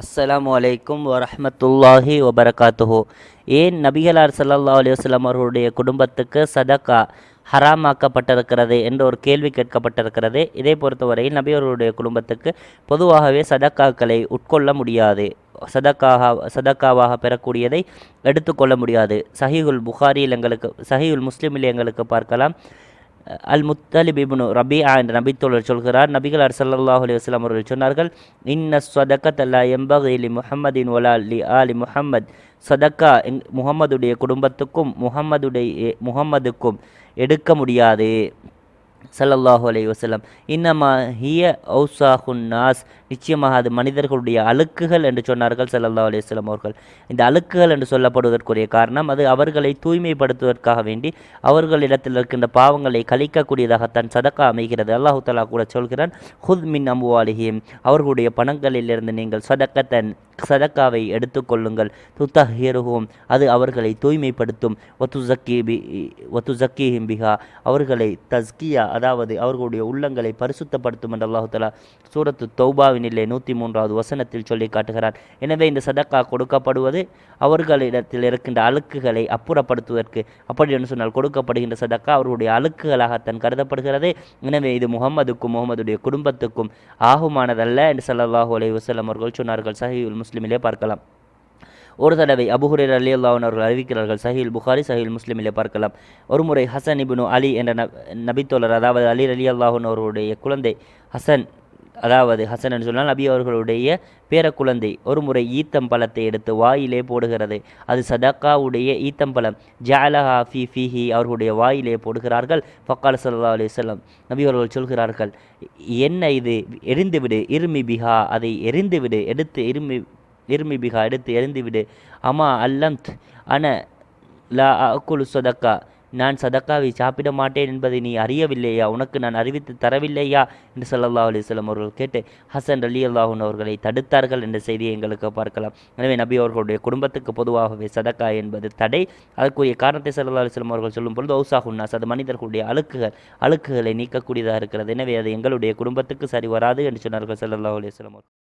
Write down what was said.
அஸ்லாம் அலைக்கும் வரமத்துல்லாஹி வபரகாத்துஹோ. ஏன் நபிகளார் சல்லா அலைஹி வஸல்லம் அவர்களுடைய குடும்பத்துக்கு சதக்கா ஹராமாக்கப்பட்டிருக்கிறது என்ற ஒரு கேள்வி கேட்கப்பட்டிருக்கிறது. இதை பொறுத்தவரையில் நபியவர்களுடைய குடும்பத்துக்கு பொதுவாகவே சதக்காக்களை உட்கொள்ள முடியாது. சதக்காக சதக்காவாக பெறக்கூடியதை எடுத்துக்கொள்ள முடியாது. சஹிகுல் புகாரியில் எங்களுக்கு சஹிகுல் முஸ்லீமில் எங்களுக்கு பார்க்கலாம். அல் முத்தலிப் இப்னு ரபியா என்ற நபித்தோழர் சொல்கிறார். நபிகள் ஸல்லல்லாஹு அலைஹி அவர்கள் சொன்னார்கள் இன்ன ஸ்வதக்கத் அல்லா எம்பகி லி முஹம்மதின் ஒலா லி ஆலி முஹம்மத். சதக்கா எங் முகம்மதுடைய குடும்பத்துக்கும் முகம்மதுடைய முகம்மதுக்கும் எடுக்க முடியாது. ஸல்லல்லாஹு அலைஹி வசலம் இன்னமா ஹிய ஔசாஹுன் நாஸ். நிச்சயமாக அது மனிதர்களுடைய அழுக்குகள் என்று சொன்னார்கள் ஸல்லல்லாஹு அலி வஸ்லம் அவர்கள். இந்த அழுக்குகள் என்று சொல்லப்படுவதற்குரிய காரணம் அது அவர்களை தூய்மைப்படுத்துவதற்காக வேண்டி அவர்களிடத்தில் இருக்கின்ற பாவங்களை கழிக்கக்கூடியதாகத்தான் சதக்கா அமைகிறது. அல்லாஹு தலா கூட சொல்கிறான் ஹுத் மின் அம்புவாலிஹிம் அவர்களுடைய பணங்களிலிருந்து நீங்கள் சதக்கத்தன் சதக்காவை எடுத்துக்கொள்ளுங்கள் துத்தஹிருஹும் அது அவர்களை தூய்மைப்படுத்தும். ஒத்து ஜக்கி பி ஒத்து பிஹா அவர்களை தஸ்கியா அதாவது அவர்களுடைய உள்ளங்களை பரிசுத்தப்படுத்தும் என்று அல்லாஹு சூரத்து சூரத்து தௌபாவினிலே நூற்றி மூன்றாவது வசனத்தில் சொல்லி காட்டுகிறார். எனவே இந்த சதக்கா கொடுக்கப்படுவது அவர்களிடத்தில் இருக்கின்ற அழுக்குகளை அப்புறப்படுத்துவதற்கு. அப்படி என்று சொன்னால் கொடுக்கப்படுகின்ற சதக்கா அவர்களுடைய அழுக்குகளாகத்தான் கருதப்படுகிறது. எனவே இது முகமதுக்கும் முகமதுடைய குடும்பத்துக்கும் ஆகுமானதல்ல என்று சல்லாஹூ அலைஹி வசலம் அவர்கள் சொன்னார்கள். சஹீல் முஸ்லிமிலே பார்க்கலாம். ஒரு தடவை அபுஹுரேர் அலி அல்லாஹன் அவர்கள் அறிவிக்கிறார்கள் சஹீல் புகாரி சஹீல் முஸ்லிமிலே பார்க்கலாம். ஒருமுறை ஹசன் இபுனு அலி என்ற ந நபித்தோழர் அதாவது அலி அலி அல்லாஹன் அவர்களுடைய குழந்தை ஹசன் அதாவது ஹசன் என்று சொன்னால் நபி அவர்களுடைய பேரக்குழந்தை. ஒரு முறை ஈத்தம் பழத்தை எடுத்து வாயிலே போடுகிறது. அது சதக்காவுடைய ஈத்தம் பழம். ஜாலஹா ஃபி ஃபிஹி அவர்களுடைய வாயிலே போடுகிறார்கள். ஃபக்கால் சல்லா அலி சொல்லம் நபி அவர்கள் சொல்கிறார்கள் என்ன இது? எரிந்துவிடு இருமி பிஹா. அதை எரிந்துவிடு எடுத்து இருமி இருமி பிஹா எடுத்து எரிந்துவிடு அம்மா அல்லம்த். அன லா அக்குலு சதக்கா. நான் சதக்காவை சாப்பிட மாட்டேன் என்பதை நீ அறியவில்லையா? உனக்கு நான் அறிவித்து தரவில்லையா? என்று சல்லல்லா அலிஸ்லாம் அவர்கள் கேட்டு ஹசன் அலி அல்லாஹூன் அவர்களை தடுத்தார்கள் என்ற செய்தியை எங்களுக்கு பார்க்கலாம். எனவே நபி அவர்களுடைய குடும்பத்துக்கு பொதுவாகவே சதக்கா என்பது தடை. அதற்குரிய காரணத்தை சல்லா அலிஸ்லாம் அவர்கள் சொல்லும் பொழுது ஔசாகுன்னாஸ் அது மனிதர்களுடைய அழுக்குகள் அழுக்குகளை நீக்கக்கூடியதாக இருக்கிறது. எனவே அது எங்களுடைய குடும்பத்துக்கு சரி வராது என்று சொன்னார்கள் சல்லா அலிஸ்லாம் அவர்கள்.